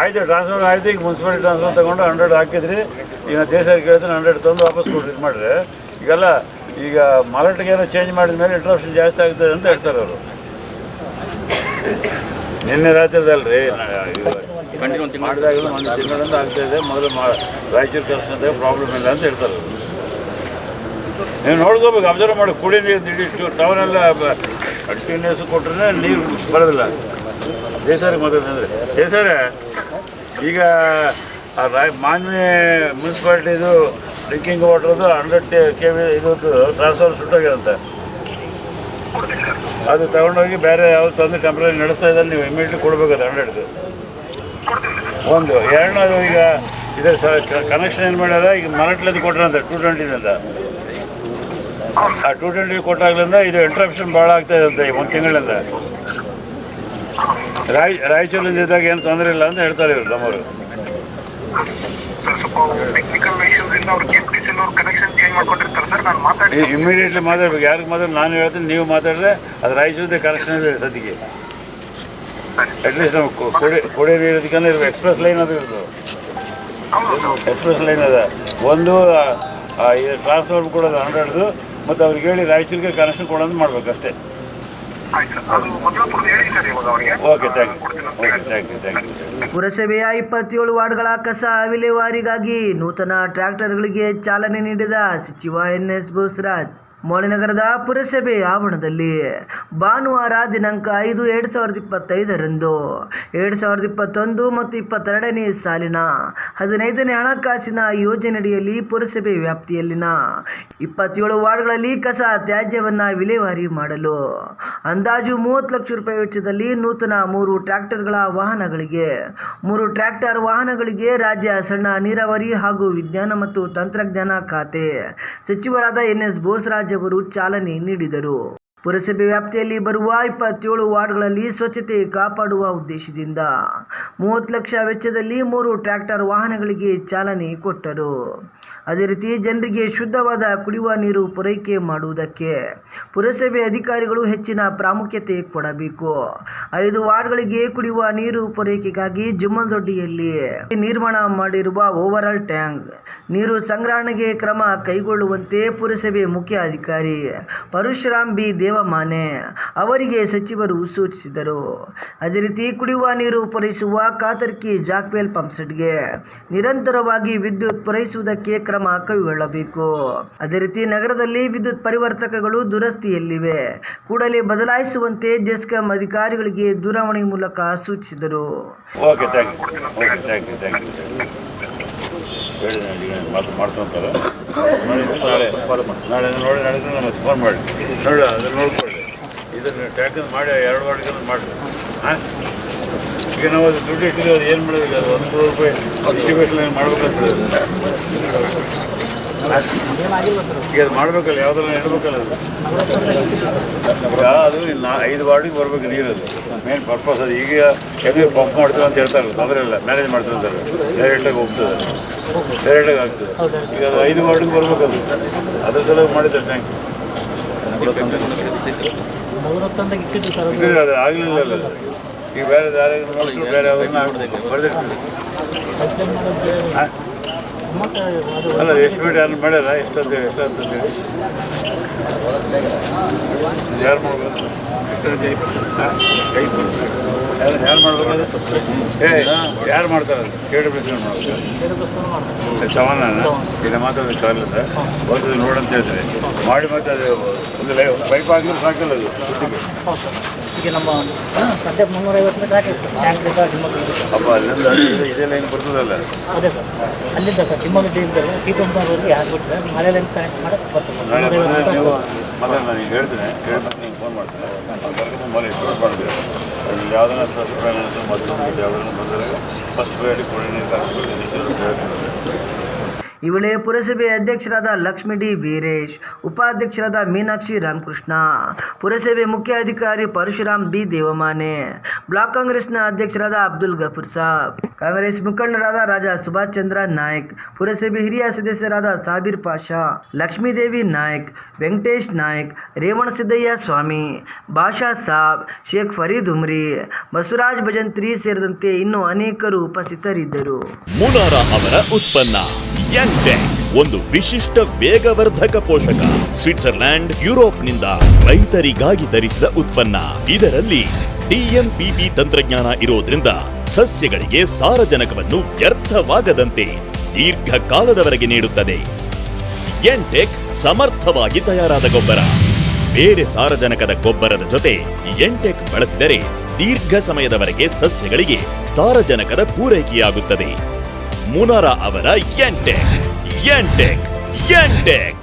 ಆಯಿತು ಟ್ರಾನ್ಸ್ಫರ್ ಆಯ್ತು, ಈಗ ಮುನ್ಸಿಪಾಲಿಟಿ ಟ್ರಾನ್ಸ್ಫರ್ ತೊಗೊಂಡು ಹಂಡ್ರೆಡ್ ಹಾಕಿದ್ರಿ. ಈಗ ದೇಶಕ್ಕೆ ಕೇಳಿದ್ರೆ ಹಂಡ್ರೆಡ್ ತಂದು ವಾಪಸ್ ಕೊಡ್ರಿ ಮಾಡಿರಿ. ಈಗೆಲ್ಲ ಈಗ ಮಾರಾಟಗೇನೋ ಚೇಂಜ್ ಮಾಡಿದ ಮೇಲೆ ಇಂಟ್ರಪ್ಷನ್ ಜಾಸ್ತಿ ಆಗ್ತದೆ ಅಂತ ಹೇಳ್ತಾರೆ ಅವರು. ನಿನ್ನೆ ರಾತ್ರಿದಲ್ರಿ ಮಾಡಿದಾಗ ಒಂದು ತಿಂಗಳಿಂದ ಆಗ್ತಾಯಿದೆ ಮೊದಲು ಮಾ, ರಾಯಚೂರು ಕೆಲಸದ ಪ್ರಾಬ್ಲಮ್ ಇಲ್ಲ ಅಂತ ಹೇಳ್ತಾರೆ ನೀವು ನೋಡ್ಕೋಬೇಕು, ಅಬ್ಸರ್ವ್ ಮಾಡಿ ಕುಡಿ ನೀರು ಟೌನ್ ಟೌನೆಲ್ಲ ಕಂಟಿನ್ಯೂಸ್ ಕೊಟ್ಟರೆ ನೀರು ಬರೋದಿಲ್ಲ. ದೇಸಾರಿಗೆ ಮಾತಾಡ್ತಂದ್ರೆ ದೇಸಾರ ಈಗ ಆ ರಾಯ್ ಮಾನ್ವಿ ಮುನ್ಸಿಪಾಲ್ಟಿದು ಡ್ರಿಂಕಿಂಗ್ ವಾಟ್ರದ್ದು ಹಂಡ್ರೆಡ್ ಕೆ ವಿ ಇದು ಟ್ರಾನ್ಸ್ಫರ್ ಸುಟ್ಟೋಗ್ಯದಂತೆ ಅದು ತಗೊಂಡೋಗಿ ಬೇರೆ ಯಾವ್ದು ತಂದು ಟೆಂಪ್ರರಿ ನಡೆಸ್ತಾ ಇದ್ದಾರೆ ನೀವು ಇಮಿಡಿಯೇಟ್ಲಿ ಕೊಡ್ಬೇಕು ಅದು ಹಂಡ್ರೆಡ್ದು ಒಂದು. ಎರಡನೇದು ಈಗ ಇದ್ರ ಸ ಕನೆಕ್ಷನ್ ಏನು ಮಾಡ್ಯಾರ? ಈಗ ಮರಾಟ್ಲದ್ದು ಕೊಟ್ರಂತೆ ಟೂ ಟ್ವೆಂಟಿನಿಂದ ಆ ಟೂ ಟ್ವೆಂಟಿ ಕೊಟ್ಟಾಗ್ಲಿಂದ ಇದು ಇಂಟ್ರಪ್ಷನ್ ಭಾಳ ಆಗ್ತಾ ಇದೆ ಈ ಒಂದು ತಿಂಗಳಿಂದ. ರಾಯ್ ರಾಯಚೂರಿನಿಂದ ಇದ್ದಾಗ ಏನು ತೊಂದರೆ ಇಲ್ಲ ಅಂತ ಹೇಳ್ತಾರೆ ಇವರು ನಮ್ಮವರು. ಇಮಿಡಿಯೇಟ್ಲಿ ಮಾತಾಡ್ಬೇಕು. ಯಾರಿಗೆ ಮಾತಾಡಿ ನಾನು ಹೇಳ್ತೀನಿ ನೀವು ಮಾತಾಡಿದ್ರೆ ಅದು ರಾಯಚೂರಿಂದ ಕನೆಕ್ಷನ್ ಇದೆ ಸದ್ಯಕ್ಕೆ. ಅಟ್ಲೀಸ್ಟ್ ನಾವು ಕೊಡಿ ಕೊಡಿ ನೀಡೋದಕ್ಕೆ ಇರ್ಬೇಕು. ಎಕ್ಸ್ಪ್ರೆಸ್ ಲೈನ್ ಅದು ಇರೋದು. ಎಕ್ಸ್ಪ್ರೆಸ್ ಲೈನ್ ಅದ. ಒಂದು ಆ, ಇದು ಟ್ರಾನ್ಸ್ಫರ್ ಕೊಡೋದು ಹಂಡ್ರೆಡ್ದು ಮತ್ತು ಅವ್ರಿಗೆ ಹೇಳಿ ರಾಯಚೂರಿಗೆ ಕನೆಕ್ಷನ್ ಕೊಡೋದು ಮಾಡ್ಬೇಕು ಅಷ್ಟೇ. Okay thank you okay thank you thank you ಪುರಸಭೆಯ ಇಪ್ಪತ್ತೇಳು ವಾರ್ಡ್ಗಳ ಕಸ ವಿಲೇವಾರಿಗಾಗಿ ನೂತನ ಟ್ರ್ಯಾಕ್ಟರ್ಗಳಿಗೆ ಚಾಲನೆ ನೀಡಿದ ಸಚಿವ ಎನ್ ಎಸ್ ಬೋಸರಾಜ್. ಮೌಳಿನಗರದ ಪುರಸಭೆ ಆವರಣದಲ್ಲಿ ಭಾನುವಾರ ದಿನಾಂಕ ಐದು ಎರಡು ಸಾವಿರದ ಇಪ್ಪತ್ತೈದರಂದು. ಎರಡು ಸಾವಿರದ ಇಪ್ಪತ್ತೊಂದು ಮತ್ತು ಇಪ್ಪತ್ತೆರಡನೇ ಸಾಲಿನ ಹದಿನೈದನೇ ಹಣಕಾಸಿನ ಯೋಜನೆಯಡಿಯಲ್ಲಿ ಪುರಸಭೆ ವ್ಯಾಪ್ತಿಯಲ್ಲಿನ ಇಪ್ಪತ್ತೇಳು ವಾರ್ಡ್ಗಳಲ್ಲಿ ಕಸ ತ್ಯಾಜ್ಯವನ್ನು ವಿಲೇವಾರಿ ಮಾಡಲು. ಅಂದಾಜು ಮೂವತ್ತು ಲಕ್ಷ ರೂಪಾಯಿ ವೆಚ್ಚದಲ್ಲಿ ನೂತನ ಮೂರು ಟ್ರ್ಯಾಕ್ಟರ್ಗಳ ವಾಹನಗಳಿಗೆ. ಮೂರು ಟ್ರ್ಯಾಕ್ಟರ್ ವಾಹನಗಳಿಗೆ ರಾಜ್ಯ ಸಣ್ಣ ನೀರಾವರಿ ಹಾಗೂ ವಿಜ್ಞಾನ ಮತ್ತು ತಂತ್ರಜ್ಞಾನ ಖಾತೆ. ಸಚಿವರಾದ ಎನ್ ಎಸ್ ಬೋಸರಾಜ್ ಅವರು ಚಾಲನೆ ನೀಡಿದರು. ಪುರಸಭೆ ವ್ಯಾಪ್ತಿಯಲ್ಲಿ ಬರುವ ಇಪ್ಪತ್ತೇಳು ವಾರ್ಡ್ಗಳಲ್ಲಿ ಸ್ವಚ್ಛತೆ ಕಾಪಾಡುವ ಉದ್ದೇಶದಿಂದ ಮೂವತ್ತು ಲಕ್ಷ ವೆಚ್ಚದಲ್ಲಿ ಮೂರು ಟ್ರ್ಯಾಕ್ಟರ್ ವಾಹನಗಳಿಗೆ ಚಾಲನೆ ಕೊಟ್ಟರು. ಅದೇ ರೀತಿ ಜನರಿಗೆ ಶುದ್ಧವಾದ ಕುಡಿಯುವ ನೀರು ಪೂರೈಕೆ ಮಾಡುವುದಕ್ಕೆ ಪುರಸಭೆ ಅಧಿಕಾರಿಗಳು ಹೆಚ್ಚಿನ ಪ್ರಾಮುಖ್ಯತೆ ಕೊಡಬೇಕು. ಐದು ವಾರ್ಡ್ಗಳಿಗೆ ಕುಡಿಯುವ ನೀರು ಪೂರೈಕೆಗಾಗಿ ಜುಮ್ಮಲ್ದೊಡ್ಡಿಯಲ್ಲಿ ನಿರ್ಮಾಣ ಮಾಡಿರುವ ಓವರಾಲ್ ಟ್ಯಾಂಕ್. ನೀರು ಸಂಗ್ರಹಣೆಗೆ ಕ್ರಮ ಕೈಗೊಳ್ಳುವಂತೆ ಪುರಸಭೆ ಮುಖ್ಯ ಅಧಿಕಾರಿ ಪರಶುರಾಮ್ ಬಿ ದೇವಮಾನೆ. ಅವರಿಗೆ ಸಚಿವರು ಸೂಚಿಸಿದರು. ಅದೇ ರೀತಿ ಕುಡಿಯುವ ನೀರು ಪೂರೈಸುವ ಕಾತರ್ಕಿ ಜಾಕ್ವೆಲ್ ಪಂಪ್ಸೆಟ್ಗೆ ನಿರಂತರವಾಗಿ ವಿದ್ಯುತ್ ಪೂರೈಸುವುದಕ್ಕೆ ಕ್ರಮ ಕೈಗೊಳ್ಳಬೇಕು. ಅದೇ ರೀತಿ ನಗರದಲ್ಲಿ ವಿದ್ಯುತ್ ಪರಿವರ್ತಕಗಳು ದುರಸ್ತಿಯಲ್ಲಿವೆ. ಕೂಡಲೇ ಬದಲಾಯಿಸುವಂತೆ ಜೆಸ್ಕಾಂ ಅಧಿಕಾರಿಗಳಿಗೆ ದೂರವಾಣಿ ಮೂಲಕ ಸೂಚಿಸಿದರು. ಥ್ಯಾಂಕ್ ಮಾತು ಮಾಡ್ತಾ ಯು ಹೇಳಿ ಮಾತು ಮಾಡ್ಕೊಂತಾರೆ ನಾಳೆ ನಾಳೆ ನೋಡಿ, ನಾಳೆ ನಾನು ಫೋನ್ ಮಾಡಿ. ನೋಡಿ, ಅದನ್ನು ನೋಡ್ಕೊಳ್ಳಿ. ಇದನ್ನು ಟ್ಯಾಕನ್ ಮಾಡಿ, ಎರಡು ವಾರ್ಡ್ಗೆ ಮಾಡಿ. ಹಾಂ? ಈಗ ನಾವು ಅದು ದುಡ್ಡು ಇಟ್ಟಿದ್ದೀವಿ, ಅದು ಏನು ಮಾಡೋದಿಲ್ಲ ಅದು ಒಂದು ನೂರು ರೂಪಾಯಿ ಏನು ಮಾಡ್ಬೇಕಂತ ಈಗ ಅದು ಮಾಡಬೇಕಲ್ಲ ಯಾವುದನ್ನ ಹೇಳ್ಬೇಕಲ್ಲ ಅದು. ಅದು ನಾ ಐದು ವಾರ್ಡಿಗೆ ಬರ್ಬೇಕು ನೀರು ಅದು. ಮೇನ್ ಪರ್ಪಸ್ ಅದು. ಈಗ ಹೆಂಗೆ ಪಂಪ್ ಮಾಡ್ತೀವಿ ಅಂತ ಹೇಳ್ತಾರೆ ತೊಂದರೆ ಇಲ್ಲ. ಮ್ಯಾನೇಜ್ ಮಾಡ್ತೀವಿ ಅಂತಾರೆ ಡೈರೆಕ್ಟಾಗಿ ಹೋಗ್ತದೆ ಡೈರೆಕ್ಟಾಗಿ ಆಗ್ತದೆ. ಈಗ ಅದು ಐದು ವಾರ್ಡಿಗೆ ಬರ್ಬೇಕು ಅದು. ಅದ್ರ ಸಲ ಮಾಡಿದ್ದಾರೆ ಟ್ಯಾಂಕ್ ಅದು. ಆಗಲಿಲ್ಲ. ಈಗ ಬೇರೆ ಬೇರೆ ಯಾವ್ದನ್ನ ಬರ್ದಿರ್ತೀವಿ. ಹಾಂ? ಅಲ್ಲ ಎಸ್ಟಿಮೇಟ್ ಯಾರು ಮಾಡ್ಯಾರ? ಎಷ್ಟಂತ ಎಷ್ಟಂತ ಯಾರು ಮಾಡ್ಬೇಕು? ಹಾಂ? ಯಾರು ಯಾರು ಮಾಡ್ಬೇಕು ಏ ಯಾರು ಮಾಡ್ತಾರೆ? ಕೇಳಿ ಬಿಸಿ ಮಾಡ್ಬೇಕು. ಚವನ ಈಗ ಮಾತಾಡೋದು ಕಾಲಿಂದ ಬಂದು ನೋಡಂತ ಹೇಳ್ತಾರೆ. ಮಾಡಿ ಮತ್ತೆ ಅದು ಒಂದು ಲೈ ಒಂದು ಪೈಪ್ ಹಾಕಿದ್ರೆ ಸಾಕಿಲ್ಲ ಅದು. ಈಗ ನಮ್ಮ ಸದ್ಯ ಮುನ್ನೂರೈವತ್ತು ಮೀಟರ್ ಹಾಕಿತ್ತು ಅಪ್ಪ ಅಲ್ಲಿಂದ ಇದೇ ಲೈನ್ ಬರ್ತದಲ್ಲ? ಅದೇ ಸರ್. ಅಲ್ಲಿಂದ ಸರ್ ತಿಮ್ಮಗಡ್ಡಿ ಟಿ ಪಂಪ್ನವ್ರಿಗೆ ಹಾಕ್ಬಿಟ್ರೆ ಮಳೆ ಲೈನ್ ಕನೆಕ್ಟ್ ಮಾಡಕ್ಕೆ ಬರ್ತದೆ. ನಾನು ಹೇಳ್ತೀನಿ. ಕೇಳಿ ಮತ್ತೆ ನೀವು ಫೋನ್ ಮಾಡ್ತೀನಿ. ಇಷ್ಟು ಮಾಡಬೇಕು. ಅದು ಯಾವುದನ್ನ ಸ್ಪೆಷಲ್ ಫೈನಾನ್ಸ್ ಮೊದಲು ಯಾವುದನ್ನ ಬಂದರೆ ಫಸ್ಟ್ ಪ್ರಯಾರಿಟಿ ಕೊಡಿ ನೀರು ಹಾಕ್ಬೇಕು ಈ ವೇಳೆ ಪುರಸಭೆ ಅಧ್ಯಕ್ಷರಾದ ಲಕ್ಷ್ಮೀ ಡಿ ವೀರೇಶ್, ಉಪಾಧ್ಯಕ್ಷರಾದ ಮೀನಾಕ್ಷಿ ರಾಮಕೃಷ್ಣ, ಪುರಸಭೆ ಮುಖ್ಯಾಧಿಕಾರಿ ಪರಶುರಾಮ್ ಬಿ ದೇವಮಾನೆ, ಬ್ಲಾಕ್ ಕಾಂಗ್ರೆಸ್ನ ಅಧ್ಯಕ್ಷರಾದ ಅಬ್ದುಲ್ ಗಫೂರ್ ಸಾಬ್, ಕಾಂಗ್ರೆಸ್ ಮುಖಂಡರಾದ ರಾಜಾ ಸುಭಾಷ್ ಚಂದ್ರ ನಾಯ್ಕ್, ಪುರಸಭೆ ಹಿರಿಯ ಸದಸ್ಯರಾದ ಸಾಬೀರ್ ಪಾಷಾ ಲಕ್ಷ್ಮೀದೇವಿ ನಾಯ್ಕ್, ವೆಂಕಟೇಶ್ ನಾಯ್ಕ್ ರೇವಣಸಿದ್ದಯ್ಯ ಸ್ವಾಮಿ ಬಾಷಾ ಸಾಬ್, ಶೇಖ್ ಫರೀದ್ ಉಮ್ರಿ, ಬಸವರಾಜ್ ಭಜಂತ್ರಿ ಸೇರಿದಂತೆ ಇನ್ನೂ ಅನೇಕರು ಉಪಸ್ಥಿತರಿದ್ದರು. ಮುನಾರ ಅವರ ಉತ್ಪನ್ನ. ಎಂಟೆಕ್ ಒಂದು ವಿಶಿಷ್ಟ ವೇಗವರ್ಧಕ ಪೋಷಕ. ಸ್ವಿಟ್ಜರ್ಲ್ಯಾಂಡ್, ಯುರೋಪ್ನಿಂದ ರೈತರಿಗಾಗಿ ತರಿಸಿದ ಉತ್ಪನ್ನ. ಇದರಲ್ಲಿ ಡಿಎಂಪಿಪಿ ತಂತ್ರಜ್ಞಾನ ಇರೋದ್ರಿಂದ ಸಸ್ಯಗಳಿಗೆ ಸಾರಜನಕವನ್ನು ವ್ಯರ್ಥವಾಗದಂತೆ ದೀರ್ಘಕಾಲದವರೆಗೆ ನೀಡುತ್ತದೆ. ಎಂಟೆಕ್ ಸಮರ್ಥವಾಗಿ ತಯಾರಾದ ಗೊಬ್ಬರ. ಬೇರೆ ಸಾರಜನಕದ ಗೊಬ್ಬರದ ಜೊತೆ ಎಂಟೆಕ್ ಬಳಸಿದರೆ ದೀರ್ಘ ಸಮಯದವರೆಗೆ ಸಸ್ಯಗಳಿಗೆ ಸಾರಜನಕದ ಪೂರೈಕೆಯಾಗುತ್ತದೆ. ಮುನಾರ ಅವರ ಎಂಟೆಕ್ ಎಂಟೆಕ್ ಎಂಟೆಕ್